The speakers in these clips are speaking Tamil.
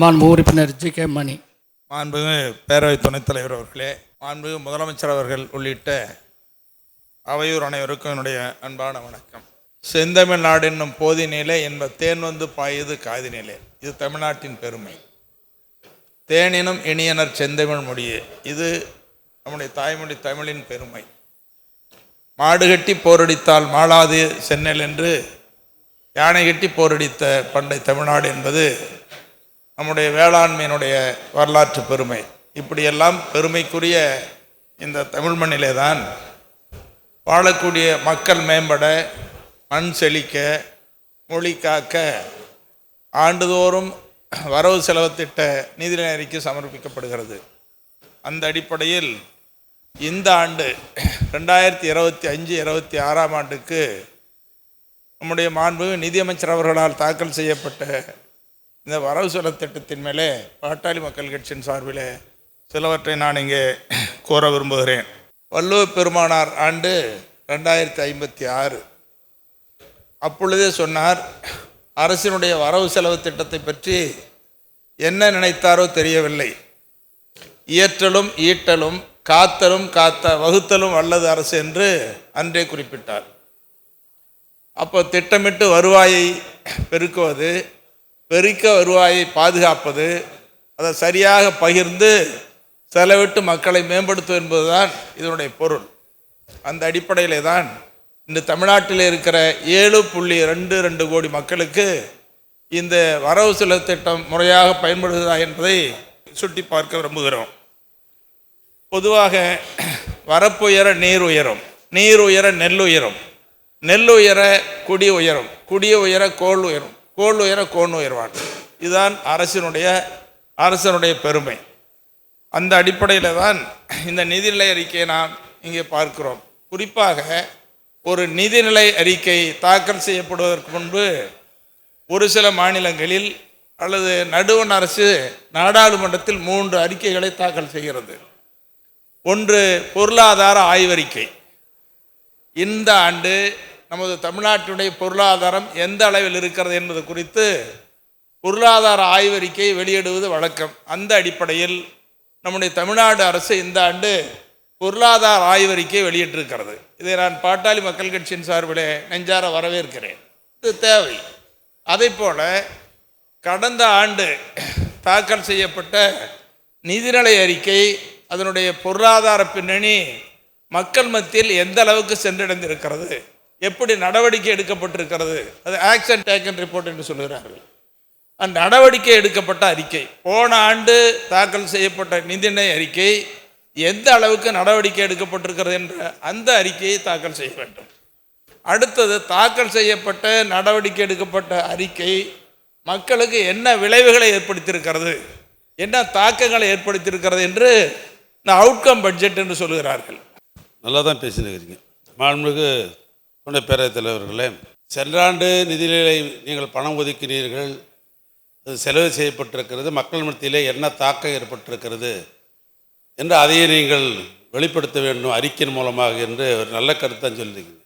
மாண்பு உறுப்பினர் ஜி கே மணி. மாண்புமிகு பேரவை துணைத் தலைவர் அவர்களே மாண்புமிகு முதலமைச்சர் அவர்கள் உள்ளிட்ட அவையூர் அனைவருக்கும் என்னுடைய அன்பான வணக்கம். செந்தமிழ்நாடு என்னும் போதினிலே என்ப தேன் வந்து பாயுது காதினிலே இது தமிழ்நாட்டின் பெருமை. தேனினும் இனியனர் செந்தமிழ் மொழியே. இது நம்முடைய தாய்மொழி தமிழின் பெருமை. மாடு கட்டி போரடித்தால் மாளாது சென்னல் என்று யானை கட்டி போரடித்த பண்டை தமிழ்நாடு என்பது நம்முடைய வேளாண்மையினுடைய வரலாற்று பெருமை. இப்படியெல்லாம் பெருமைக்குரிய இந்த தமிழ் மண்ணிலே தான் வாழக்கூடிய மக்கள் மேம்பட மண் செழிக்க மொழி காக்க ஆண்டுதோறும் வரவு செலவு திட்ட நிதிநிலை அறிக்கை சமர்ப்பிக்கப்படுகிறது. அந்த அடிப்படையில் இந்த ஆண்டு ரெண்டாயிரத்தி இருபத்தி அஞ்சு இருபத்தி ஆறாம் ஆண்டுக்கு நம்முடைய மாண்பு நிதியமைச்சர் அவர்களால் தாக்கல் செய்யப்பட்ட இந்த வரவு செலவு திட்டத்தின் மேலே பாட்டாளி மக்கள் கட்சியின் சார்பில் சிலவற்றை நான் இங்கே கூற விரும்புகிறேன். வள்ளுவ பெருமானார் ஆண்டு ரெண்டாயிரத்தி ஐம்பத்தி ஆறு. அப்பொழுதே சொன்னார் அரசினுடைய வரவு செலவு திட்டத்தை பற்றி என்ன நினைத்தாரோ தெரியவில்லை. இயற்றலும் ஈட்டலும் காத்தலும் காத்த வகுத்தலும் வல்லது அரசு என்று அன்றே குறிப்பிட்டார். அப்போ திட்டமிட்டு வருவாயை பெருக்குவது பெருக்க வருவாயை பாதுகாப்பது அதை சரியாக பகிர்ந்து செலவிட்டு மக்களை மேம்படுத்துவது என்பதுதான் இதனுடைய பொருள். அந்த அடிப்படையிலே தான் இந்த தமிழ்நாட்டில் இருக்கிற ஏழு புள்ளி ரெண்டு ரெண்டு கோடி மக்களுக்கு இந்த வரவு செலவு திட்டம் முறையாக பயன்படுகிறதா என்பதை சுட்டி பார்க்க விரும்புகிறோம். பொதுவாக வரப்புயர நீர் உயரும் நீர் உயர நெல் உயரும் நெல் உயர குடி உயரும் குடி உயர கோள் உயரும். கோள் உயர கோன் உயர்வான். இதுதான் அரசினுடைய அரசனுடைய பெருமை. அந்த அடிப்படையில் தான் இந்த நிதிநிலை அறிக்கையை நாம் இங்கே பார்க்கிறோம். குறிப்பாக ஒரு நிதிநிலை அறிக்கை தாக்கல் செய்யப்படுவதற்கு முன்பு ஒரு சில மாநிலங்களில் அல்லது நடுவண் அரசு நாடாளுமன்றத்தில் மூன்று அறிக்கைகளை தாக்கல் செய்கிறது. ஒன்று பொருளாதார ஆய்வறிக்கை. இந்த ஆண்டு நமது தமிழ்நாட்டினுடைய பொருளாதாரம் எந்த அளவில் இருக்கிறது என்பது குறித்து பொருளாதார ஆய்வறிக்கை வெளியிடுவது வழக்கம். அந்த அடிப்படையில் நம்முடைய தமிழ்நாடு அரசு இந்த ஆண்டு பொருளாதார ஆய்வறிக்கை வெளியிட்டிருக்கிறது. இதை நான் பாட்டாளி மக்கள் கட்சியின் சார்பில் நெஞ்சார வரவேற்கிறேன். இது தேவை. அதே போல கடந்த ஆண்டு தாக்கல் செய்யப்பட்ட நிதிநிலை அறிக்கை அதனுடைய பொருளாதார பின்னணி மக்கள் மத்தியில் எந்த அளவுக்கு சென்றடைந்திருக்கிறது? எப்படி நடவடிக்கை எடுக்கப்பட்டிருக்கிறது? அது ஆக்ஷன் டேக்கன் ரிப்போர்ட் என்று சொல்கிறார்கள் அந்த நடவடிக்கை எடுக்கப்பட்ட அறிக்கை. போன ஆண்டு தாக்கல் செய்யப்பட்ட நிதிநிலை அறிக்கை எந்த அளவுக்கு நடவடிக்கை எடுக்கப்பட்டிருக்கிறது என்ற அந்த அறிக்கையை தாக்கல் செய்ய வேண்டும். அடுத்தது தாக்கல் செய்யப்பட்ட நடவடிக்கை எடுக்கப்பட்ட அறிக்கை மக்களுக்கு என்ன விளைவுகளை ஏற்படுத்தியிருக்கிறது? என்ன தாக்கங்களை ஏற்படுத்தியிருக்கிறது என்று இந்த அவுட்கம் பட்ஜெட் என்று சொல்கிறார்கள் நல்லா தான் பேசினுக்கிறீங்க மாண்புமிகு கொண்ட பேரவைத் தலைவர்களே சென்ற ஆண்டு நிதிநிலை நீங்கள் பணம் ஒதுக்கினீர்கள் செலவு செய்யப்பட்டிருக்கிறது மக்கள் மத்தியிலே என்ன தாக்கம் ஏற்பட்டிருக்கிறது என்று அதையே நீங்கள் வெளிப்படுத்த வேண்டும் அறிக்கையின் மூலமாக என்று ஒரு நல்ல கருத்தான் சொல்லியிருக்கீங்க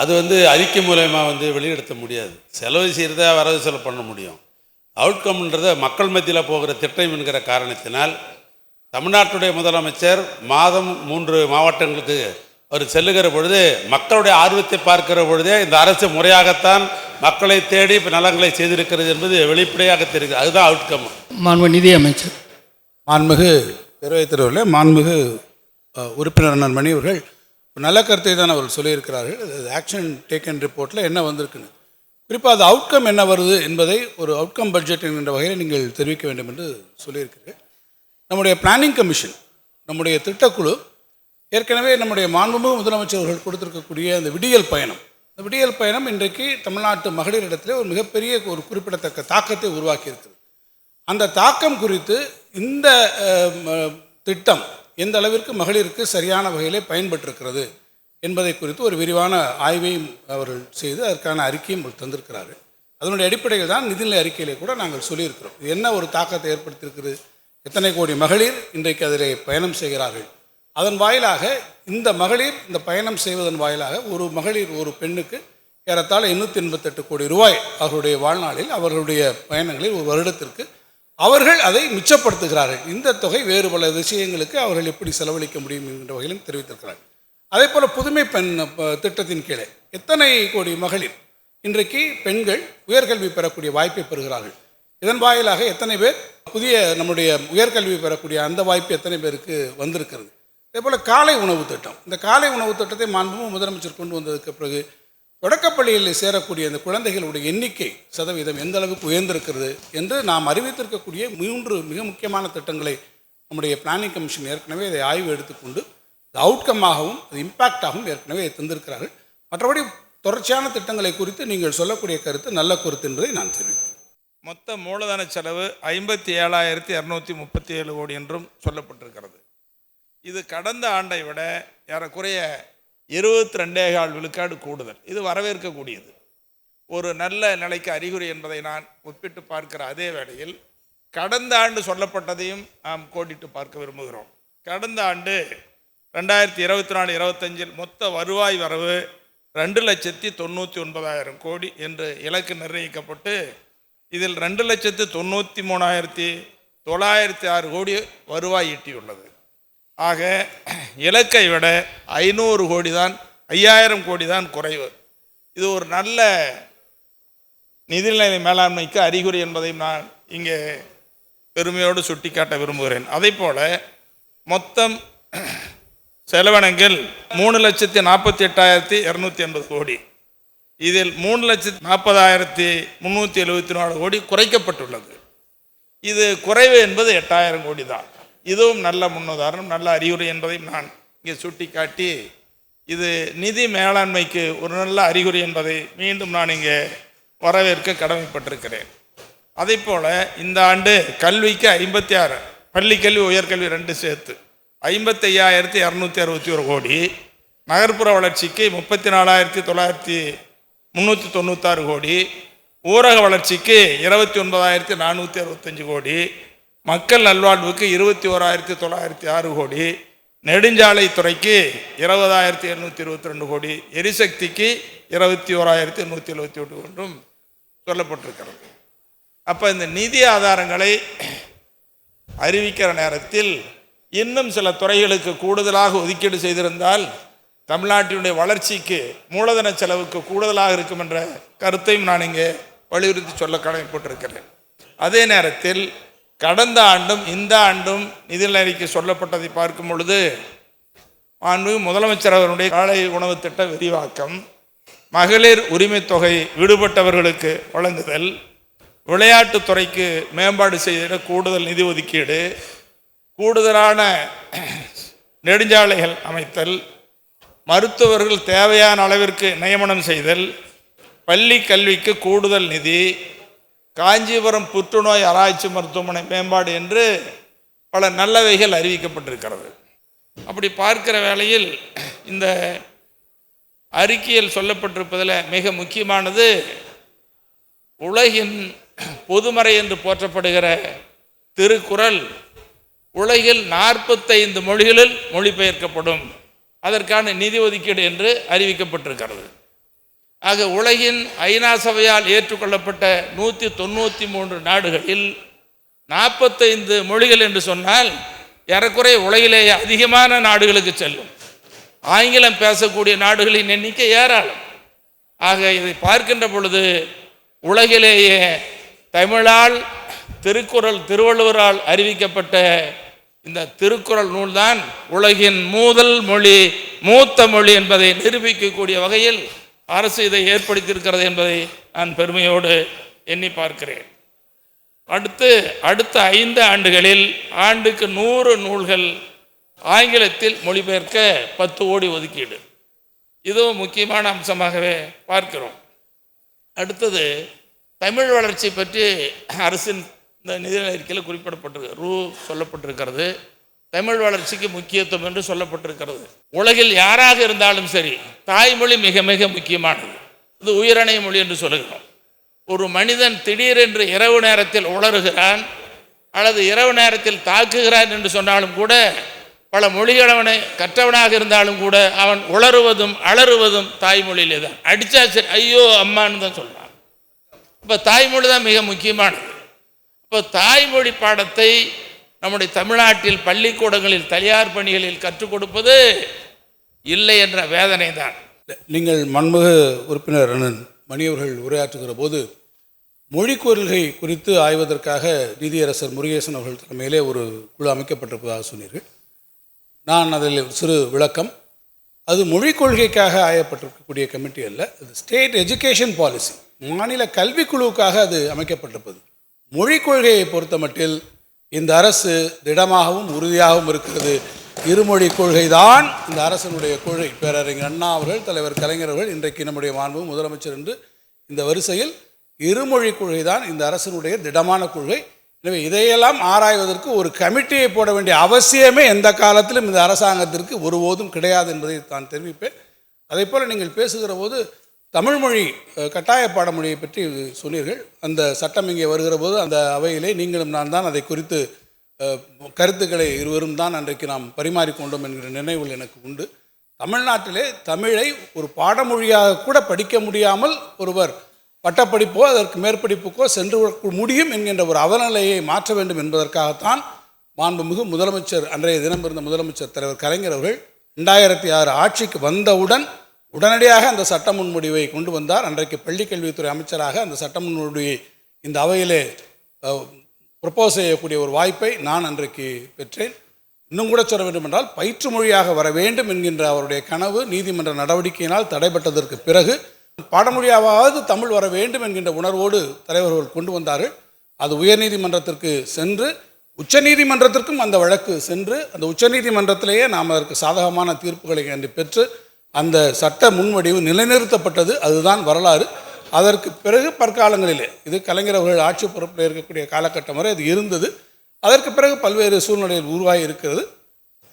அது வந்து அறிக்கை மூலயமா வந்து வெளியெடுத்த முடியாது. செலவு செய்கிறத வரவு செலவு பண்ண முடியும். அவுட்கம்ன்றத மக்கள் மத்தியில் போகிற திட்டம் என்கிற காரணத்தினால் தமிழ்நாட்டுடைய முதலமைச்சர் மாதம் மூன்று மாவட்டங்களுக்கு அவர் செல்லுகிற பொழுது மக்களுடைய ஆர்வத்தை பார்க்கிற பொழுதே இந்த அரசு முறையாகத்தான் மக்களை தேடி இப்ப நலங்களை செய்திருக்கிறது என்பது வெளிப்படையாக தெரிகிறது. அதுதான் அவுட்கம் மாண்பு நிதி அமைச்சர். மாண்புமிகு பேரவைத் தலைவர்களே மாண்புமிகு உறுப்பினர் அண்ணன் மணி அவர்கள் நல்ல கருத்தை தான் அவர்கள் சொல்லியிருக்கிறார்கள். ஆக்ஷன் டேக்கன் ரிப்போர்ட்டில் என்ன வந்திருக்குன்னு. குறிப்பாக அது அவுட்கம் என்ன வருது என்பதை ஒரு அவுட்கம் பட்ஜெட் என்கின்ற வகையில் நீங்கள் தெரிவிக்க வேண்டும் என்று சொல்லியிருக்கிறேன். நம்முடைய பிளானிங் கமிஷன் நம்முடைய திட்டக்குழு ஏற்கனவே நம்முடைய மாண்புமிகு முதலமைச்சர் அவர்கள் கொடுத்திருக்கக்கூடிய அந்த விடியல் பயணம். இந்த விடியல் பயணம் இன்றைக்கு தமிழ்நாட்டு மகளிரிடத்திலே ஒரு மிகப்பெரிய ஒரு குறிப்பிடத்தக்க தாக்கத்தை உருவாக்கியிருக்கிறது. அந்த தாக்கம் குறித்து இந்த திட்டம் எந்த அளவிற்கு மகளிருக்கு சரியான வகையிலே பயன்பட்டிருக்கிறது என்பதை குறித்து ஒரு விரிவான ஆய்வையும் அவர்கள் செய்து அதற்கான அறிக்கையும் அவர்கள் தந்திருக்கிறார்கள். அதனுடைய அடிப்படையில் தான் நிதிநிலை அறிக்கையிலே கூட நாங்கள் சொல்லியிருக்கிறோம். இது என்ன ஒரு தாக்கத்தை ஏற்படுத்தியிருக்கிறது? எத்தனை கோடி மகளிர் இன்றைக்கு அதிலே பயணம் செய்கிறார்கள்? அதன் வாயிலாக இந்த மகளிர் இந்த பயணம் செய்வதன் வாயிலாக ஒரு மகளிர் ஒரு பெண்ணுக்கு ஏறத்தாழ எண்ணூற்றி எண்பத்தெட்டு கோடி ரூபாய் அவர்களுடைய வாழ்நாளில் அவர்களுடைய பயணங்களில் ஒரு வருடத்திற்கு அவர்கள் அதை மிச்சப்படுத்துகிறார்கள். இந்த தொகை வேறு பல விஷயங்களுக்கு அவர்கள் எப்படி செலவழிக்க முடியும் என்கின்ற வகையிலும் தெரிவித்திருக்கிறார்கள். அதே போல் புதுமை பெண் திட்டத்தின் கீழே எத்தனை கோடி மகளிர் இன்றைக்கு பெண்கள் உயர்கல்வி பெறக்கூடிய வாய்ப்பை பெறுகிறார்கள்? இதன் வாயிலாக எத்தனை பேர் புதிய நம்முடைய உயர்கல்வி பெறக்கூடிய அந்த வாய்ப்பு எத்தனை பேருக்கு வந்திருக்கிறது? அதே போல் காலை உணவு திட்டம். இந்த காலை உணவு திட்டத்தை மாண்புமிகு முதலமைச்சர் கொண்டு வந்ததுக்கு பிறகு தொடக்கப்பள்ளியில் சேரக்கூடிய இந்த குழந்தைகளுடைய எண்ணிக்கை சதவீதம் எந்த அளவுக்கு உயர்ந்திருக்கிறது என்று நாம் அறிவித்திருக்கக்கூடிய மூன்று மிக முக்கியமான திட்டங்களை நம்முடைய பிளானிங் கமிஷன் ஏற்கனவே இதை ஆய்வு எடுத்துக்கொண்டு அது அவுட்கமாகவும் அது இம்பேக்டாகவும் ஏற்கனவே தந்திருக்கிறார்கள். மற்றபடி தொடர்ச்சியான திட்டங்களை குறித்து நீங்கள் சொல்லக்கூடிய கருத்து நல்ல கருத்து என்பதை நான் தெரிவிக்கிறேன். மொத்த மூலதன செலவு ஐம்பத்தி ஏழாயிரத்தி இரநூத்தி முப்பத்தி ஏழு கோடி என்றும் சொல்லப்பட்டிருக்கிறது. இது கடந்த ஆண்டை விட ஏறக்குறைய இருபத்தி ரெண்டே கால் விழுக்காடு கூடுதல். இது வரவேற்கக்கூடியது. ஒரு நல்ல நிலைக்கு அறிகுறி என்பதை நான் ஒப்பிட்டு பார்க்கிற அதே வேளையில் கடந்த ஆண்டு சொல்லப்பட்டதையும் நாம் கோடிட்டு பார்க்க விரும்புகிறோம். கடந்த ஆண்டு ரெண்டாயிரத்தி இருபத்தி நாலு இருபத்தஞ்சில் மொத்த வருவாய் வரவு ரெண்டு லட்சத்தி தொண்ணூற்றி ஒன்பதாயிரம் கோடி என்று இலக்கு நிர்ணயிக்கப்பட்டு இதில் ரெண்டு லட்சத்து தொண்ணூற்றி மூணாயிரத்தி தொள்ளாயிரத்தி ஆறு கோடி வருவாய் ஈட்டியுள்ளது. ஆக இலக்கை விட ஐநூறு கோடி தான் ஐயாயிரம் கோடி தான் குறைவு. இது ஒரு நல்ல நிதிநிலை மேலாண்மைக்கு அறிகுறி என்பதையும் நான் இங்கே பெருமையோடு சுட்டிக்காட்ட விரும்புகிறேன். அதே போல மொத்தம் செலவினங்கள் மூணு லட்சத்தி நாற்பத்தி எட்டாயிரத்தி இரநூத்தி எண்பது கோடி. இதில் மூணு லட்சத்தி நாற்பதாயிரத்தி முந்நூற்றி எழுபத்தி நாலு கோடி குறைக்கப்பட்டுள்ளது. இது குறைவு என்பது எட்டாயிரம் கோடி தான் இதுவும் நல்ல முன்னுதாரணம் நல்ல அறிகுறி என்பதையும் நான் இங்கே சுட்டிக்காட்டி இது நிதி மேலாண்மைக்கு ஒரு நல்ல அறிகுறி என்பதை மீண்டும் நான் இங்கே வரவேற்க கடமைப்பட்டிருக்கிறேன். அதே போல் இந்த ஆண்டு கல்விக்கு ஐம்பத்தி ஆறு பள்ளிக்கல்வி உயர்கல்வி ரெண்டு சேர்த்து ஐம்பத்தி ஐயாயிரத்தி இரநூத்தி அறுபத்தி ஒரு கோடி நகர்ப்புற வளர்ச்சிக்கு முப்பத்தி நாலாயிரத்தி தொள்ளாயிரத்தி முந்நூற்றி தொண்ணூத்தாறு கோடி ஊரக வளர்ச்சிக்கு இருபத்தி ஒன்பதாயிரத்தி நானூற்றி அறுபத்தஞ்சு கோடி மக்கள் நல்வாழ்வுக்கு இருபத்தி ஓராயிரத்தி தொள்ளாயிரத்தி ஆறு கோடி நெடுஞ்சாலை துறைக்கு இருபதாயிரத்தி எழுநூற்றி இருபத்தி ரெண்டு கோடி எரிசக்திக்கு இருபத்தி ஓராயிரத்தி நூற்றி எழுபத்தி ஒன்று ஒன்றும் சொல்லப்பட்டிருக்கிறது. அப்போ இந்த நிதி ஆதாரங்களை அறிவிக்கிற நேரத்தில் இன்னும் சில துறைகளுக்கு கூடுதலாக ஒதுக்கீடு செய்திருந்தால் தமிழ்நாட்டினுடைய வளர்ச்சிக்கு மூலதன செலவுக்கு கூடுதலாக இருக்கும் என்ற கருத்தையும் நான் இங்கே வலியுறுத்தி சொல்ல கடமைப்பட்டிருக்கிறேன். அதே நேரத்தில் கடந்த ஆண்டும் இந்த ஆண்டும் நிதிநிலை அறிக்கை சொல்லப்பட்டதை பார்க்கும் பொழுது மாண்பு முதலமைச்சர் அவருடைய காலை உணவு திட்ட விரிவாக்கம் மகளிர் உரிமை தொகை விடுபட்டவர்களுக்கு வழங்குதல் விளையாட்டுத் துறைக்கு மேம்பாடு செய்திட கூடுதல் நிதி ஒதுக்கீடு கூடுதலான நெடுஞ்சாலைகள் அமைத்தல் மருத்துவர்கள் தேவையான அளவிற்கு நியமனம் செய்தல் பள்ளி கல்விக்கு கூடுதல் நிதி காஞ்சிபுரம் புற்றுநோய் ஆராய்ச்சி மருத்துவமனை மேம்பாடு என்று பல நல்லவைகள் அறிவிக்கப்பட்டிருக்கிறது. அப்படி பார்க்கிற வேளையில் இந்த அறிக்கையில் சொல்லப்பட்டிருப்பதில் மிக முக்கியமானது உலகின் பொதுமறை என்று போற்றப்படுகிற திருக்குறள் உலகில் நாற்பத்தைந்து மொழிகளில் மொழிபெயர்க்கப்படும். அதற்கான நிதி ஒதுக்கீடு என்று அறிவிக்கப்பட்டிருக்கிறது. ஆக உலகின் ஐநா சபையால் ஏற்றுக்கொள்ளப்பட்ட நூற்றி தொண்ணூற்றி மூன்று நாடுகளில் நாற்பத்தைந்து மொழிகள் என்று சொன்னால் ஏறக்குறைய உலகிலேயே அதிகமான நாடுகளுக்கு செல்லும். ஆங்கிலம் பேசக்கூடிய நாடுகளின் எண்ணிக்கை ஏராளம். ஆக இதை பார்க்கின்ற பொழுது உலகிலேயே தமிழால் திருக்குறள் திருவள்ளுவரால் அறிவிக்கப்பட்ட இந்த திருக்குறள் நூல்தான் உலகின் மூதல் மொழி மூத்த மொழி என்பதை நிரூபிக்கக்கூடிய வகையில் அரசு இதை ஏற்படுத்தியிருக்கிறது என்பதை நான் பெருமையோடு எண்ணி பார்க்கிறேன். அடுத்து அடுத்த ஐந்து ஆண்டுகளில் ஆண்டுக்கு நூறு நூல்கள் ஆங்கிலத்தில் மொழிபெயர்க்க பத்து கோடி ஒதுக்கீடு. இதுவும் முக்கியமான அம்சமாகவே பார்க்கிறோம். அடுத்தது தமிழ் வளர்ச்சி பற்றி அரசின் இந்த நிதிநிலை அறிக்கையில் குறிப்பிடப்பட்டிருக்கு ரூ சொல்லப்பட்டிருக்கிறது. தமிழ் வளர்ச்சிக்கு முக்கியத்துவம் என்று சொல்லப்பட்டிருக்கிறது. உலகில் யாராக இருந்தாலும் சரி தாய்மொழி மிக மிக முக்கியமானது. இது உயிரணை மொழி என்று சொல்லுகிறோம். ஒரு மனிதன் திடீரென்று இரவு நேரத்தில் உளறுகிறான் அல்லது இரவு நேரத்தில் தாக்குகிறான் என்று சொன்னாலும் கூட பல மொழிகளவனை கற்றவனாக இருந்தாலும் கூட அவன் உளறுவதும் அலறுவதும் தாய்மொழியிலே தான். அடிச்சா சரி ஐயோ அம்மான்னு தான் சொல்கிறான் இப்போ தாய்மொழி தான் மிக முக்கியமானது. இப்போ தாய்மொழி பாடத்தை நம்முடைய தமிழ்நாட்டில் பள்ளிக்கூடங்களில் தனியார் பணிகளில் கற்றுக் கொடுப்பது இல்லை என்ற வேதனை தான் நீங்கள் மன்முக உறுப்பினர் அண்ணன் மணியவர்கள் உரையாற்றுகிற போது மொழி கொள்கை குறித்து ஆய்வதற்காக நீதியரசர் முருகேசன் அவர்கள் தலைமையிலே ஒரு குழு அமைக்கப்பட்டிருப்பதாக சொன்னீர்கள். நான் அதில் ஒரு சிறு விளக்கம். அது மொழிக் கொள்கைக்காக ஆயப்பட்டிருக்கக்கூடிய கமிட்டி அல்ல அது ஸ்டேட் எஜுகேஷன் பாலிசி. மாநில கல்விக்குழுவுக்காக அது அமைக்கப்பட்டிருப்பது. மொழிக் கொள்கையை பொறுத்தமட்டில் இந்த அரசு திடமாகவும் உறுதியாகவும் இருக்கிறது. இருமொழி கொள்கை தான் இந்த அரசனுடைய கொள்கை. பேரறிஞர் அண்ணா அவர்கள் தலைவர் கலைஞரவர்கள் இன்றைக்கு நம்முடைய மாண்பு முதலமைச்சர் என்று இந்த வரிசையில் இருமொழி கொள்கை தான் இந்த அரசனுடைய திடமான கொள்கை. எனவே இதையெல்லாம் ஆராய்வதற்கு ஒரு கமிட்டியை போட வேண்டிய அவசியமே எந்த காலத்திலும் இந்த அரசாங்கத்திற்கு ஒருபோதும் கிடையாது என்பதை நான் தெரிவிப்பேன். அதே போல் நீங்கள் பேசுகிற போது தமிழ்மொழி கட்டாய பாடமொழியை பற்றி சொன்னீர்கள். அந்த சட்டம் இங்கே வருகிற போது அந்த அவையிலே நீங்களும் நான் தான் அதை குறித்து கருத்துக்களை இருவரும் தான் அன்றைக்கு நாம் பரிமாறிக்கொண்டோம் என்கிற நினைவுகள் எனக்கு உண்டு. தமிழ்நாட்டிலே தமிழை ஒரு பாடமொழியாக கூட படிக்க முடியாமல் ஒருவர் பட்டப்படிப்போ அதற்கு மேற்படிப்புக்கோ சென்று முடியும் என்கின்ற ஒரு அவநிலையை மாற்ற வேண்டும் என்பதற்காகத்தான் மாண்புமிகு முதலமைச்சர் அன்றைய தினம் இருந்த முதலமைச்சர் தலைவர் கலைஞர் அவர்கள் ரெண்டாயிரத்தி ஆறு ஆட்சிக்கு வந்தவுடன் உடனடியாக அந்த சட்ட முன்முடிவை கொண்டு வந்தார். அன்றைக்கு பள்ளிக்கல்வித்துறை அமைச்சராக அந்த சட்ட முன்முடிவை இந்த அவையிலே ப்ரப்போஸ் செய்யக்கூடிய ஒரு வாய்ப்பை நான் அன்றைக்கு பெற்றேன். இன்னும் கூட சொல்ல வேண்டும் என்றால் பயிற்று மொழியாக வர வேண்டும் என்கின்ற அவருடைய கனவு நீதிமன்ற நடவடிக்கையினால் தடைப்பட்டதற்கு பிறகு பாடமொழியாவது தமிழ் வர வேண்டும் என்கின்ற உணர்வோடு தலைவர்கள் கொண்டு வந்தார்கள். அது உயர்நீதிமன்றத்திற்கு சென்று உச்சநீதிமன்றத்திற்கும் அந்த வழக்கு சென்று அந்த உச்சநீதிமன்றத்திலேயே நாம் அதற்கு சாதகமான தீர்ப்புகளை என்று பெற்று அந்த சட்ட முன்வடிவு நிலைநிறுத்தப்பட்டது அதுதான் வரலாறு. அதற்கு பிறகு பற்காலங்களிலே இது கலைஞர் அவர்கள் ஆட்சி பொறுப்பில் இருக்கக்கூடிய காலகட்டம் வரை அது இருந்தது. அதற்கு பிறகு பல்வேறு சூழ்நிலைகள் உருவாகி இருக்கிறது.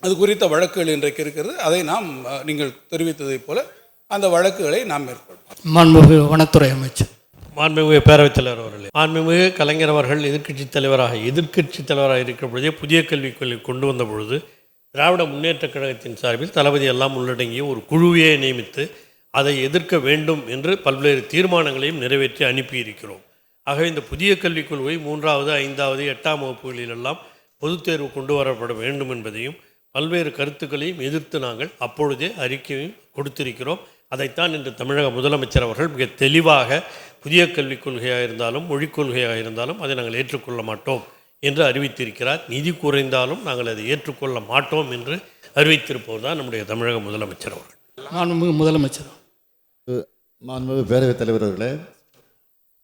அது குறித்த வழக்குகள் இன்றைக்கு இருக்கிறது. அதை நாம் நீங்கள் தெரிவித்ததைப் போல அந்த வழக்குகளை நாம் மேற்கொள்வோம். மாண்புமிகு வனத்துறை அமைச்சர். மாண்புமிகு பேரவைத் தலைவர் அவர்களே மாண்புமிகு கலைஞர் அவர்கள் எதிர்க்கட்சித் தலைவராக எதிர்க்கட்சித் தலைவராக இருக்கிற பொழுதே புதிய கல்விக் கொள்கை கொண்டு வந்த பொழுது திராவிட முன்னேற்றக் கழகத்தின் சார்பில் தளபதி எல்லாம் உள்ளடங்கிய ஒரு குழுவையே நியமித்து அதை எதிர்க்க வேண்டும் என்று பல்வேறு தீர்மானங்களையும் நிறைவேற்றி அனுப்பியிருக்கிறோம். ஆகவே இந்த புதிய கல்விக் கொள்கை மூன்றாவது ஐந்தாவது எட்டாம் வகுப்புகளிலெல்லாம் பொதுத் தேர்வு கொண்டு வரப்பட வேண்டும் என்பதையும் பல்வேறு கருத்துக்களையும் எதிர்த்து நாங்கள் அப்பொழுதே அறிக்கையும் கொடுத்திருக்கிறோம். அதைத்தான் இன்று தமிழக முதலமைச்சர் அவர்கள் மிக தெளிவாக புதிய கல்விக் கொள்கையாக இருந்தாலும் மொழிக் கொள்கையாக இருந்தாலும் அதை நாங்கள் ஏற்றுக்கொள்ள மாட்டோம். என்று அறிவித்திருக்கிறார். நிதி குறைந்தாலும் நாங்கள் அதை ஏற்றுக்கொள்ள மாட்டோம் என்று அறிவித்திருப்பவர் தான் நம்முடைய தமிழக முதலமைச்சர் அவர்கள். மாண்புமிகு முதலமைச்சர். மாண்புமிகு பேரவைத் தலைவர் அவர்களே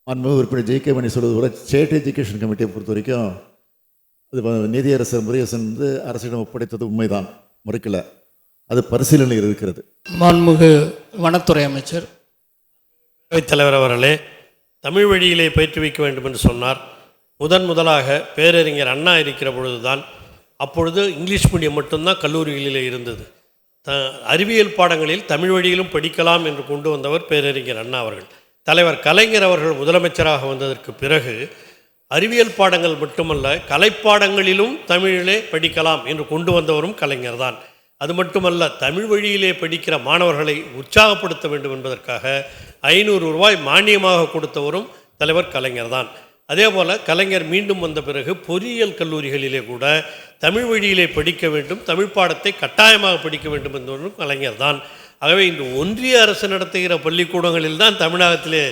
மாண்புமிகு உறுப்பினர் ஜே கே மணி சொல்வது போல ஸ்டேட் எஜுகேஷன் கமிட்டியை பொறுத்த வரைக்கும் அது நீதியரசர் முருகேசன் வந்து அரசிடம் ஒப்படைத்தது உண்மைதான் மறுக்கல. அது பரிசீலனையில் இருக்கிறது. மாண்புமிகு வனத்துறை அமைச்சர். பேரவைத் தலைவர் அவர்களே தமிழ் வழியிலே பயிற்றுவிக்க வேண்டும் என்று சொன்னார். முதன் முதலாக பேரறிஞர் அண்ணா இருக்கிற பொழுது தான் அப்பொழுது இங்கிலீஷ் மீடியம் மட்டும்தான் கல்லூரிகளில் இருந்தது. த அறிவியல் பாடங்களில் தமிழ் வழியிலும் படிக்கலாம் என்று கொண்டு வந்தவர் பேரறிஞர் அண்ணா அவர்கள். தலைவர் கலைஞர் அவர்கள் முதலமைச்சராக வந்ததற்கு பிறகு அறிவியல் பாடங்கள் மட்டுமல்ல கலைப்பாடங்களிலும் தமிழிலே படிக்கலாம் என்று கொண்டு வந்தவரும் கலைஞர் தான் அது மட்டுமல்ல தமிழ் வழியிலே படிக்கிற மாணவர்களை உற்சாகப்படுத்த வேண்டும் என்பதற்காக ஐநூறு ரூபாய் மானியமாக கொடுத்தவரும் தலைவர் கலைஞர் தான் அதே போல் கலைஞர் மீண்டும் வந்த பிறகு பொறியியல் கல்லூரிகளிலே கூட தமிழ் வழியிலே படிக்க வேண்டும் தமிழ் பாடத்தை கட்டாயமாக படிக்க வேண்டும் என்பவரும் கலைஞர் தான். ஆகவே இன்று ஒன்றிய அரசு நடத்துகிற பள்ளிக்கூடங்களில் தான் தமிழகத்திலே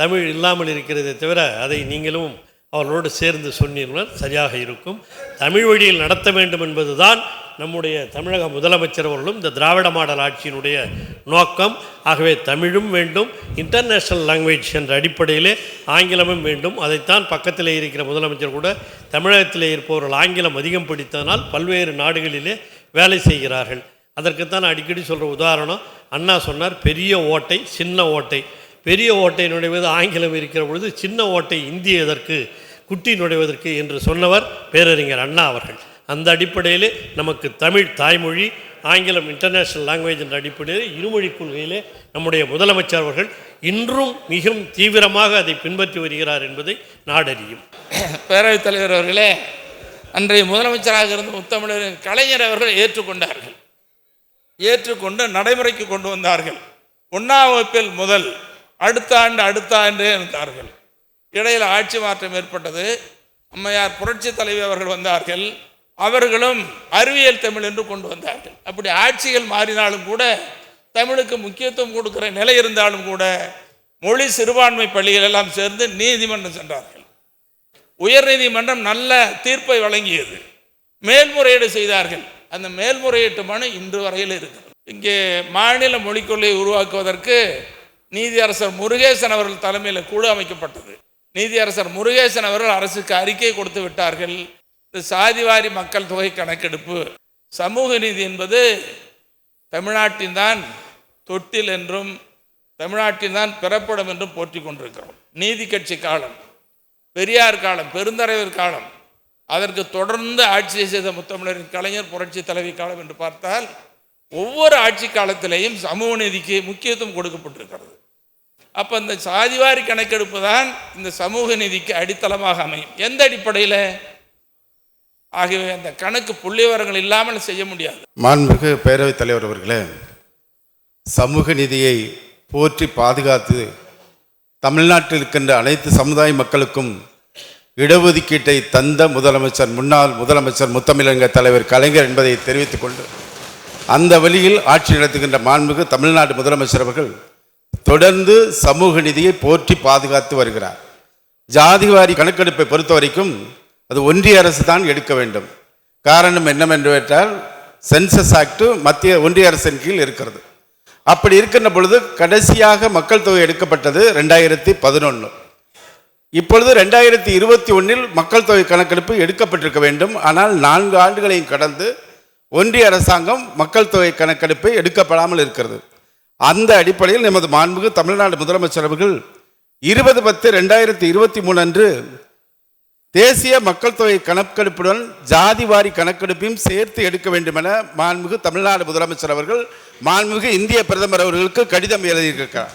தமிழ் இல்லாமல் இருக்கிறதே தவிர அதை நீங்களும் அவர்களோடு சேர்ந்து சொன்னீர்கள் சரியாக இருக்கும். தமிழ் வழியில் நடத்த வேண்டும் என்பதுதான் நம்முடைய தமிழக முதலமைச்சர் அவர்களும் இந்த திராவிட மாடல் ஆட்சியினுடைய நோக்கம். ஆகவே தமிழும் வேண்டும் இன்டர்நேஷ்னல் லாங்குவேஜ் என்ற அடிப்படையிலே ஆங்கிலமும் வேண்டும். அதைத்தான் பக்கத்திலே இருக்கிற முதலமைச்சர் கூட தமிழகத்திலே இருப்பவர்கள் ஆங்கிலம் அதிகம் படித்ததனால் பல்வேறு நாடுகளிலே வேலை செய்கிறார்கள். அதற்குத்தான் அடிக்கடி சொல்கிற உதாரணம் அண்ணா சொன்னார் பெரிய ஓட்டை சின்ன ஓட்டை. பெரிய ஓட்டை நுழைவது ஆங்கிலம் இருக்கிற பொழுது சின்ன ஓட்டை இந்திய எதற்கு குட்டி நுழைவதற்கு என்று சொன்னவர் பேரறிஞர் அண்ணா அவர்கள். அந்த அடிப்படையில் நமக்கு தமிழ் தாய்மொழி ஆங்கிலம் இன்டர்நேஷ்னல் லாங்குவேஜ் என்ற அடிப்படையில் இருமொழிக் கொள்கையிலே நம்முடைய முதலமைச்சர் அவர்கள் இன்றும் மிகவும் தீவிரமாக அதை பின்பற்றி வருகிறார் என்பதை நாடறியும். பேரவைத் தலைவர் அவர்களே அன்றைய முதலமைச்சராக இருந்த முத்தமிழரின் கலைஞர் அவர்கள் ஏற்றுக்கொண்டார்கள். ஏற்றுக்கொண்டு நடைமுறைக்கு கொண்டு வந்தார்கள். ஒன்றாம் வகுப்பில் முதல் அடுத்த ஆண்டு அடுத்த ஆண்டே இருந்தார்கள் இடையில் ஆட்சி மாற்றம் ஏற்பட்டது. அம்மையார் புரட்சி தலைவி அவர்கள் வந்தார்கள். அவர்களும் அறிவியல் தமிழ் என்று கொண்டு வந்தார்கள். அப்படி ஆட்சிகள் மாறினாலும் கூட தமிழுக்கு முக்கியத்துவம் கொடுக்கிற நிலை இருந்தாலும் கூட மொழி சிறுபான்மை பள்ளிகள் எல்லாம் சேர்ந்து நீதிமன்றம் சென்றார்கள். உயர்நீதிமன்றம் நல்ல தீர்ப்பை வழங்கியது. மேல்முறையீடு செய்தார்கள். அந்த மேல்முறையீட்டு மனு இன்று வரையில் இருக்கிறது. இங்கே மாநில மொழிக் கொள்கையை உருவாக்குவதற்கு நீதியரசர் முருகேசன் அவர்கள் தலைமையில் குழு அமைக்கப்பட்டது. நீதியரசர் முருகேசன் அவர்கள் அரசுக்கு அறிக்கை கொடுத்து விட்டார்கள். இந்த சாதிவாரி மக்கள் தொகை கணக்கெடுப்பு சமூக நீதி என்பது தமிழ்நாட்டின் தான் தொட்டில் என்றும் தமிழ்நாட்டின் தான் பிறப்பிடம் என்றும் போற்றி கொண்டிருக்கிறோம். நீதி கட்சி காலம் பெரியார் காலம் பெருந்தலைவர் காலம் அதற்கு தொடர்ந்து ஆட்சி செய்த முத்தமிழரின் கலைஞர் புரட்சி தலைவி காலம் என்று பார்த்தால் ஒவ்வொரு ஆட்சி காலத்திலேயும் சமூக நீதிக்கு முக்கியத்துவம் கொடுக்கப்பட்டிருக்கிறது. அப்போ இந்த சாதிவாரி கணக்கெடுப்பு தான் இந்த சமூக நீதிக்கு அடித்தளமாக அமையும். எந்த அடிப்படையில்? ஆகவே அந்த கணக்கு புள்ளிவரங்கள் இல்லாமல் செய்ய முடியாது. மாண்புமிகு பேரவைத் தலைவர் அவர்களே சமூக நிதியை போற்றி பாதுகாத்து தமிழ்நாட்டில் இருக்கின்ற அனைத்து சமுதாய மக்களுக்கும் இடஒதுக்கீட்டை தந்த முதலமைச்சர் முன்னாள் முதலமைச்சர் முத்தமிழங்க தலைவர் கலைஞர் என்பதை தெரிவித்துக் கொண்டு அந்த வழியில் ஆட்சி நடத்துகின்ற மாண்புமிகு தமிழ்நாடு முதலமைச்சர் அவர்கள் தொடர்ந்து சமூக நிதியை போற்றி பாதுகாத்து வருகிறார். ஜாதிவாரி கணக்கெடுப்பை பொறுத்த வரைக்கும் அது ஒன்றிய அரசு தான் எடுக்க வேண்டும். காரணம் என்னவென்று கேட்டால் சென்சஸ் ஆக்டு மத்திய ஒன்றிய அரசின் கீழ் இருக்கிறது. அப்படி இருக்கின்ற பொழுது கடைசியாக மக்கள் தொகை எடுக்கப்பட்டது ரெண்டாயிரத்தி பதினொன்று இப்பொழுது ரெண்டாயிரத்தி இருபத்தி ஒன்றில் மக்கள் தொகை கணக்கெடுப்பு எடுக்கப்பட்டிருக்க வேண்டும். ஆனால் நான்கு ஆண்டுகளையும் கடந்து ஒன்றிய அரசாங்கம் மக்கள் தொகை கணக்கெடுப்பை எடுக்கப்படாமல் இருக்கிறது. அந்த அடிப்படையில் நமது மாண்புக்கு தமிழ்நாடு முதலமைச்சர் அவர்கள் இருபது பத்து ரெண்டாயிரத்தி இருபத்தி மூணு அன்று தேசிய மக்கள் தொகை கணக்கெடுப்புடன் ஜாதிவாரி கணக்கெடுப்பையும் சேர்த்து எடுக்க வேண்டும் என மாண்புமிகு தமிழ்நாடு முதலமைச்சர் அவர்கள் மாண்புமிகு இந்திய பிரதமர் அவர்களுக்கு கடிதம் எழுதியிருக்கிறார்.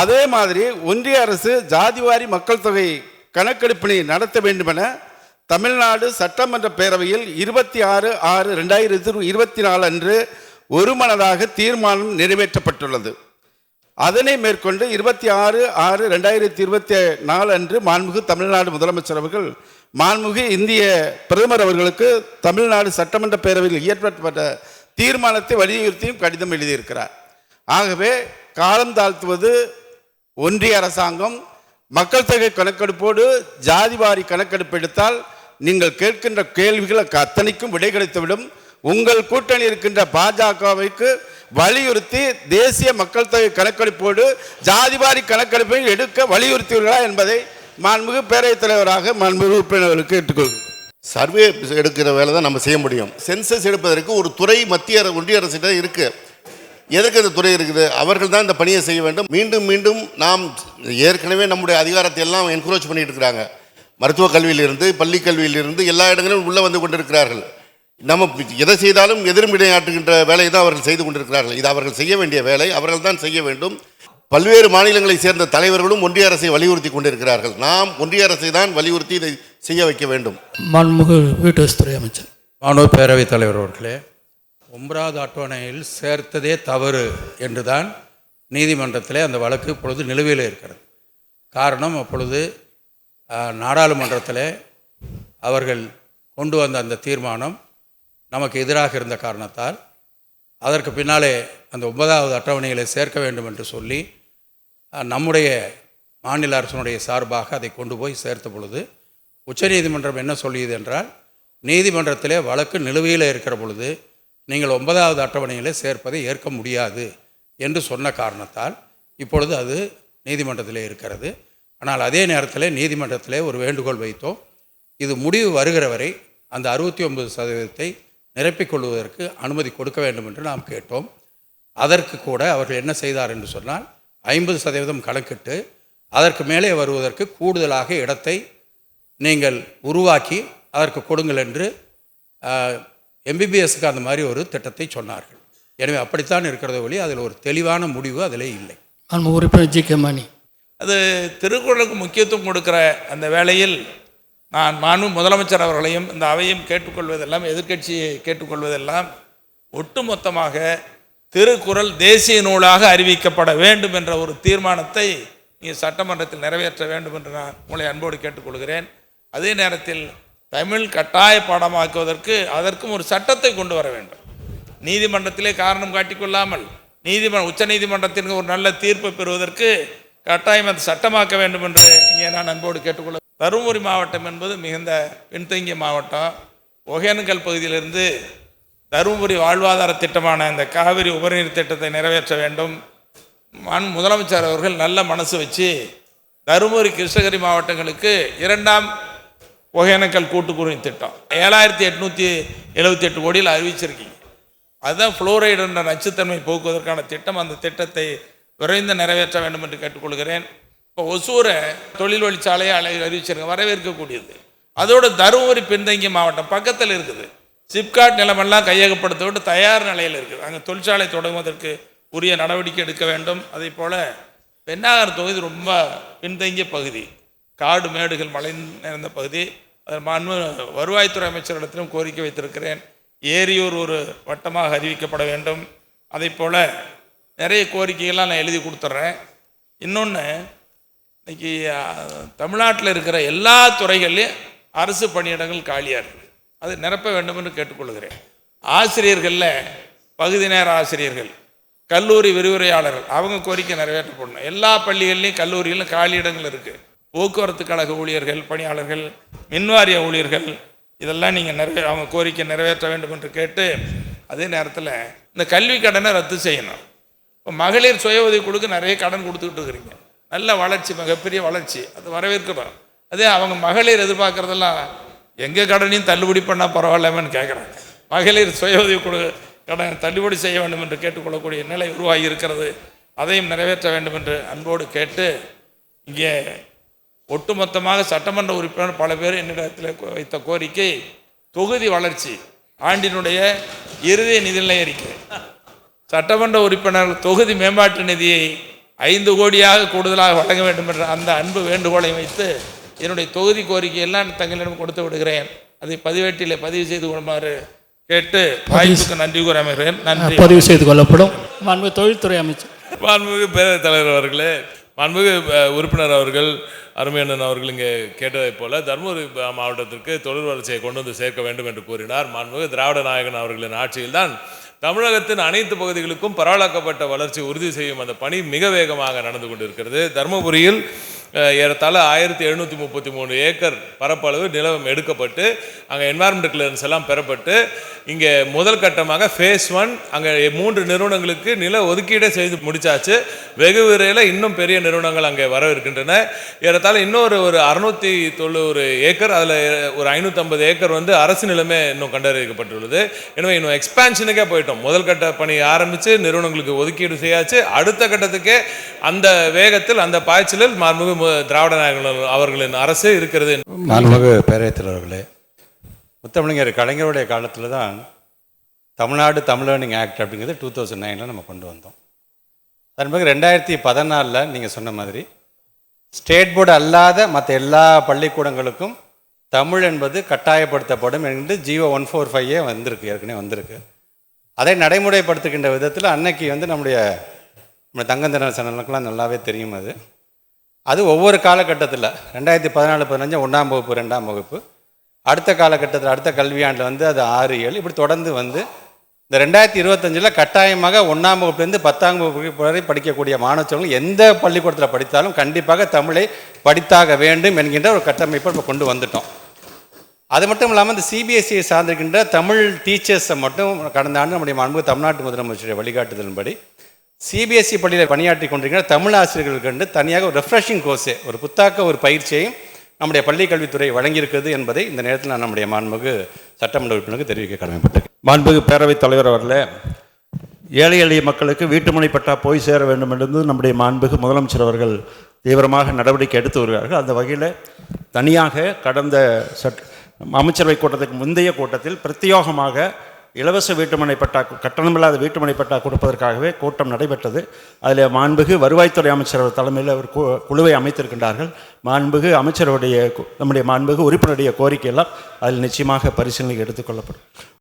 அதே மாதிரி ஒன்றிய அரசு ஜாதிவாரி மக்கள் தொகை கணக்கெடுப்பினை நடத்த வேண்டுமென தமிழ்நாடு சட்டமன்ற பேரவையில் இருபத்தி ஆறு ஆறு ரெண்டாயிரத்தி இருபத்தி நாலு அன்று ஒருமனதாக தீர்மானம் நிறைவேற்றப்பட்டுள்ளது. அதனை மேற்கொண்டு இருபத்தி ஆறு ஆறு ரெண்டாயிரத்தி இருபத்தி நாலு அன்று மாண்புமிகு தமிழ்நாடு முதலமைச்சர் அவர்கள் மாண்புமிகு இந்திய பிரதமர் அவர்களுக்கு தமிழ்நாடு சட்டமன்ற பேரவையில் இயற்றப்பட்ட தீர்மானத்தை வலியுறுத்தியும் கடிதம் எழுதியிருக்கிறார். ஆகவே காலம் தாழ்த்துவது ஒன்றிய அரசாங்கம் மக்கள் தொகை கணக்கெடுப்போடு ஜாதிவாரி கணக்கெடுப்பு எடுத்தால் நீங்கள் கேட்கின்ற கேள்விகளுக்கு அத்தனைக்கும் விடை கிடைத்துவிடும். உங்கள் கூட்டணி இருக்கின்ற பாஜகவிற்கு வலியுறுத்தி தேசிய மக்கள் தொகை கணக்கெடுப்போடு ஜாதிவாரி கணக்கெடுப்பை எடுக்க வலியுறுத்தியுள்ளா என்பதை மாண்புமிகு பேரவைத் தலைவராக மாண்புமிகு உறுப்பினர்களுக்கு கேட்டுக்கொள்கிறேன் சர்வே எடுக்கிற வேலை தான் நம்ம செய்ய முடியும். சென்சஸ் எடுப்பதற்கு ஒரு துறை மத்திய அர- ஒன்றிய அரசிட்ட இருக்குது எதுக்கு இந்த துறை இருக்குது? அவர்கள் தான் இந்த பணியை செய்ய வேண்டும். மீண்டும் மீண்டும் நாம் ஏற்கனவே நம்முடைய அதிகாரத்தை எல்லாம் என்கரேஜ் பண்ணிட்டு இருக்கிறாங்க. மருத்துவக் கல்வியிலிருந்து பள்ளி கல்வியிலிருந்து எல்லா இடங்களிலும் உள்ளே வந்து கொண்டிருக்கிறார்கள். நம்ம எதை செய்தாலும் எதிர்மிடையாற்றுகின்ற வேலையை தான் அவர்கள் செய்து கொண்டிருக்கிறார்கள். இது அவர்கள் செய்ய வேண்டிய வேலை அவர்கள் தான் செய்ய வேண்டும். பல்வேறு மாநிலங்களை சேர்ந்த தலைவர்களும் ஒன்றிய அரசை வலியுறுத்தி கொண்டிருக்கிறார்கள். நாம் ஒன்றிய அரசை தான் வலியுறுத்தி இதை செய்ய வைக்க வேண்டும். மாண்புமிகு வீட்டுவசத்துறை அமைச்சர். மாணவ பேரவைத் தலைவர் அவர்களே ஒன்பதாவது அட்டவணையில் சேர்த்ததே தவறு என்றுதான் நீதிமன்றத்திலே அந்த வழக்கு இப்பொழுது நிலுவையில் இருக்கிறது. காரணம் அப்பொழுது நாடாளுமன்றத்திலே அவர்கள் கொண்டு வந்த அந்த தீர்மானம் நமக்கு எதிராக இருந்த காரணத்தால் அதற்கு பின்னாலே அந்த ஒன்பதாவது அட்டவணைகளை சேர்க்க வேண்டும் என்று சொல்லி நம்முடைய மாநில அரசினுடைய சார்பாக அதை கொண்டு போய் சேர்த்த பொழுது உச்சநீதிமன்றம் என்ன சொல்லியது என்றால் நீதிமன்றத்திலே வழக்கு நிலுவையில் இருக்கிற பொழுது நீங்கள் ஒன்பதாவது அட்டவணையிலே சேர்ப்பதை ஏற்க முடியாது என்று சொன்ன காரணத்தால் இப்பொழுது அது நீதிமன்றத்தில் இருக்கிறது. ஆனால் அதே நேரத்தில் நீதிமன்றத்தில் ஒரு வேண்டுகோள் வைத்தோம். இது முடிவு வருகிற வரை அந்த அறுபத்தி ஒன்பது சதவீதத்தை நிரப்பிக் கொள்வதற்கு அனுமதி கொடுக்க வேண்டும் என்று நாம் கேட்டோம். அதற்கு கூட அவர்கள் என்ன செய்தார் என்று சொன்னால் ஐம்பது சதவீதம் கணக்கிட்டு அதற்கு மேலே வருவதற்கு கூடுதலாக இடத்தை நீங்கள் உருவாக்கி அதற்கு கொடுங்கள் என்று எம்பிபிஎஸ்க்கு அந்த மாதிரி ஒரு திட்டத்தை சொன்னார்கள். எனவே அப்படித்தான் இருக்கிறத ஒளி அதில் ஒரு தெளிவான முடிவு அதில் இல்லை. உறுப்பினர் ஜி கே மணி. அது திருக்குறளுக்கு முக்கியத்துவம் கொடுக்கிற அந்த வேளையில் நான் மாண்பு முதலமைச்சர் அவர்களையும் இந்த அவையும் கேட்டுக்கொள்வதெல்லாம் எதிர்க்கட்சியை கேட்டுக்கொள்வதெல்லாம் ஒட்டுமொத்தமாக திருக்குறள் தேசிய நூலாக அறிவிக்கப்பட வேண்டும் என்ற ஒரு தீர்மானத்தை நீங்கள் சட்டமன்றத்தில் நிறைவேற்ற வேண்டும் என்று நான் உங்களை அன்போடு கேட்டுக்கொள்கிறேன். அதே நேரத்தில் தமிழ் கட்டாய பாடமாக்குவதற்கு அதற்கும் ஒரு சட்டத்தை கொண்டு வர வேண்டும். நீதிமன்றத்திலே காரணம் காட்டிக்கொள்ளாமல் நீதிமன்ற உச்ச நீதிமன்றத்திற்கு ஒரு நல்ல தீர்ப்பை பெறுவதற்கு கட்டாயம் அது சட்டமாக்க வேண்டும் என்று இங்கே நான் அன்போடு கேட்டுக்கொள்ள தருமபுரி மாவட்டம் என்பது மிகுந்த பின்தங்கிய மாவட்டம். ஒகேனக்கல் பகுதியிலிருந்து தருமபுரி வாழ்வாதார திட்டமான இந்த காவிரி உபரிநீர் திட்டத்தை நிறைவேற்ற வேண்டும். மண் முதலமைச்சர் அவர்கள் நல்ல மனசு வச்சு தருமபுரி கிருஷ்ணகிரி மாவட்டங்களுக்கு இரண்டாம் ஒகேனக்கல் கூட்டுக்குடி திட்டம். ஏழாயிரத்தி எட்நூற்றி எழுபத்தி எட்டு கோடியில் அறிவிச்சிருக்கீங்க. அதுதான் ஃப்ளோரைடு என்ற நச்சுத்தன்மை போக்குவதற்கான திட்டம். அந்த திட்டத்தை விரைந்து நிறைவேற்ற வேண்டும் என்று கேட்டுக்கொள்கிறேன். இப்போ ஒசூரை தொழில் வழிச்சாலையை அலை அறிவிச்சிருங்க வரவேற்கக்கூடியது. அதோட தருமபுரி பின்தங்கிய மாவட்டம் பக்கத்தில் இருக்குது. சிப்காட் நிலமெல்லாம் கையகப்படுத்த விட்டு தயார் நிலையில் இருக்குது. அங்கே தொழிற்சாலை தொடங்குவதற்கு உரிய நடவடிக்கை எடுக்க வேண்டும். அதே போல் பெண்ணாகர் தொகுதி ரொம்ப பின்தங்கிய பகுதி. காடு மேடுகள் மலை நிறைந்த பகுதி. அதில் வருவாய்த்துறை அமைச்சரிடத்திலும் கோரிக்கை வைத்திருக்கிறேன். ஏரியூர் ஒரு வட்டமாக அறிவிக்கப்பட வேண்டும். அதே போல் நிறைய கோரிக்கைகள்லாம் நான் எழுதி கொடுத்துட்றேன். இன்னொன்று இன்னைக்கு தமிழ்நாட்டில் இருக்கிற எல்லா துறைகள்லையும் அரசு பணியிடங்கள் காலியாக இருக்குது. அது நிரப்ப வேண்டும் என்று கேட்டுக்கொள்கிறேன். ஆசிரியர்களில் பகுதி நேர ஆசிரியர்கள் கல்லூரி விரிவுரையாளர்கள் அவங்க கோரிக்கை நிறைவேற்றப்படணும். எல்லா பள்ளிகள்லையும் கல்லூரிகளிலும் காலியிடங்கள் இருக்குது போக்குவரத்து கழக ஊழியர்கள் பணியாளர்கள் மின்வாரிய ஊழியர்கள் இதெல்லாம் நீங்கள் நிறைவே அவங்க கோரிக்கை நிறைவேற்ற வேண்டும் என்று கேட்டு அதே நேரத்தில் இந்த கல்வி கடனை ரத்து செய்யணும். இப்போ மகளிர் சுய உதவி கொடுக்க நிறைய கடன் கொடுத்துக்கிட்டு இருக்கிறீங்க. நல்ல வளர்ச்சி மிகப்பெரிய வளர்ச்சி. அது வரவேற்கிறோம். அதே அவங்க மகளிர் எதிர்பார்க்குறதெல்லாம் எங்கள் கடனையும் தள்ளுபடி பண்ணால் பரவாயில்லாமன்னு கேட்குறாங்க மகளிர் சுய உதவிக்குழு கடன் தள்ளுபடி செய்ய வேண்டும் என்று கேட்டுக்கொள்ளக்கூடிய நிலை உருவாகி இருக்கிறது. அதையும் நிறைவேற்ற வேண்டும் என்று அன்போடு கேட்டு இங்கே ஒட்டுமொத்தமாக சட்டமன்ற உறுப்பினர் பல பேர் என்னிடத்தில் வைத்த கோரிக்கை தொகுதி வளர்ச்சி ஆண்டினுடைய இறுதி நிதிநிலை அறிக்கை சட்டமன்ற உறுப்பினர் தொகுதி மேம்பாட்டு நிதியை ஐந்து கோடியாக கூடுதலாக வழங்க வேண்டும் என்ற அந்த அன்பு வேண்டுகோளை வைத்து என்னுடைய தொகுதி கோரிக்கையெல்லாம் தங்களிடம் கொடுத்து விடுகிறேன். அதை பதிவேட்டிலே பதிவு செய்து கொள்ளுமாறு கேட்டு வாய்ப்புக்கு நன்றி கூற அமைகிறேன். நன்றி. பதிவு செய்து கொள்ளப்படும். மாண்பு தொழில்துறை அமைச்சர். மாண்புமிகு பேரவைத் தலைவர் அவர்களே மாண்புமிகு உறுப்பினர் அவர்கள் அருமையண்ணன் அவர்கள் இங்கே கேட்டதைப் போல தருமபுரி மாவட்டத்திற்கு தொழில் வளர்ச்சியை கொண்டு வந்து சேர்க்க வேண்டும் என்று கூறினார். மாண்புமிகு திராவிட நாயகன் அவர்களின் ஆட்சியில்தான் தமிழகத்தின் அனைத்து பகுதிகளுக்கும் பரவலாக்கப்பட்ட வளர்ச்சி உறுதி செய்யும் அந்த பணி மிக வேகமாக நடந்து கொண்டிருக்கிறது. தருமபுரியில் ஏறத்தாழ ஆயிரத்தி எழுநூற்றி முப்பத்தி மூணு ஏக்கர் பரப்பளவு நிலம் எடுக்கப்பட்டு அங்கே என்வாரன்மெண்ட் கிளியரன்ஸ் எல்லாம் பெறப்பட்டு இங்கே முதல் கட்டமாக ஃபேஸ் ஒன் அங்கே மூன்று நிறுவனங்களுக்கு நில ஒதுக்கீடே செய்து முடிச்சாச்சு. வெகு விரைவில் இன்னும் பெரிய நிறுவனங்கள் அங்கே வர இருக்கின்றன ஏறத்தாழ இன்னொரு ஒரு அறுநூத்தி தொண்ணூறு ஏக்கர் அதில் ஒரு ஐநூற்றம்பது ஏக்கர் வந்து அரசு நிலமே இன்னும் கண்டறியப்பட்டுள்ளது. எனவே இன்னும் எக்ஸ்பான்ஷனுக்கே போயிட்டோம். முதல் கட்ட பணி ஆரம்பித்து நிறுவனங்களுக்கு ஒதுக்கீடு செய்யாச்சு. அடுத்த கட்டத்துக்கே அந்த வேகத்தில் அந்த பாய்ச்சலில் மாண்புமிகு மு- திராவிட நாயகர்கள் அவர்களின் அரசு இருக்கிறது மாண்புமிகு பேரவைத் தலைவர்களே முத்தமிழர் கலைஞருடைய காலத்தில் தான் தமிழ்நாடு தமிழ் லேர்னிங் ஆக்ட் அப்படிங்கிறது டூ தௌசண்ட் நைனில் நம்ம கொண்டு வந்தோம். அதன் பிறகு ரெண்டாயிரத்தி பதினாலில் நீங்கள் சொன்ன மாதிரி ஸ்டேட் போர்டு அல்லாத மற்ற எல்லா பள்ளிக்கூடங்களுக்கும் தமிழ் என்பது கட்டாயப்படுத்தப்படும் என்று ஜியோ ஒன் ஃபோர் ஃபைவே வந்திருக்கு ஏற்கனவே வந்திருக்கு. அதை நடைமுறைப்படுத்துகின்ற விதத்தில் அன்னைக்கு வந்து நம்முடைய நம்ம தங்கந்தின நல்லாவே தெரியும் அது. அது ஒவ்வொரு காலகட்டத்தில் ரெண்டாயிரத்தி பதினாலு பதினஞ்சு ஒன்றாம் வகுப்பு ரெண்டாம் வகுப்பு. அடுத்த காலகட்டத்தில் அடுத்த கல்வியாண்டில் வந்து அது ஆறு ஏழு இப்படி தொடர்ந்து வந்து இந்த ரெண்டாயிரத்தி இருபத்தஞ்சில் கட்டாயமாக ஒன்றாம் வகுப்புலேருந்து பத்தாம் வகுப்பு வரை படிக்கக்கூடிய மாணவர்கள் எந்த பள்ளிக்கூடத்தில் படித்தாலும் கண்டிப்பாக தமிழை படித்தாக வேண்டும் என்கின்ற ஒரு கட்டமைப்பை இப்போ கொண்டு வந்துட்டோம். அது மட்டும் இல்லாமல் இந்த சிபிஎஸ்சியை சார்ந்திருக்கின்ற தமிழ் டீச்சர்ஸை மட்டும் கடந்த ஆண்டு நம்முடைய மாண்பு தமிழ்நாட்டு முதலமைச்சருடைய வழிகாட்டுதலின்படி சிபிஎஸ்சி பள்ளியில் பணியாற்றி கொண்டிருக்கிற தமிழ் ஆசிரியர்களுக்கு வந்து தனியாக ஒரு ரெஃப்ரெஷிங் கோர்ஸே ஒரு புத்தாக்க ஒரு பயிற்சியையும் நம்முடைய பள்ளிக்கல்வித்துறை வழங்கியிருக்கிறது என்பதை இந்த நேரத்தில் நான் நம்முடைய மாண்புமிகு சட்டமன்ற உறுப்பினருக்கு தெரிவிக்க கடமைப்பட்டிருக்கேன். மாண்புமிகு பேரவைத் தலைவர் அவர்களே ஏழை எளிய மக்களுக்கு வீட்டுமனை பட்டா போய் சேர வேண்டும் என்று நம்முடைய மாண்புமிகு முதலமைச்சர் அவர்கள் தீவிரமாக நடவடிக்கை எடுத்து வருகிறார்கள். அந்த வகையில் தனியாக கடந்த சட் அமைச்சரவை கூட்டத்துக்கு முந்தைய கூட்டத்தில் பிரத்யோகமாக இலவச வீட்டுமனை பட்டா கட்டணமில்லாத வீட்டுமனை பட்டா கொடுப்பதற்காகவே கூட்டம் நடைபெற்றது. அதில் மாண்புகு வருவாய்த்துறை அமைச்சர் தலைமையில் ஒரு கு- குழுவை அமைத்திருக்கின்றார்கள். மாண்புகு அமைச்சருடைய நம்முடைய மாண்புகு உறுப்பினருடைய கோரிக்கையெல்லாம் அதில் நிச்சயமாக பரிசீலனைக்கு எடுத்துக்கொள்ளப்படும்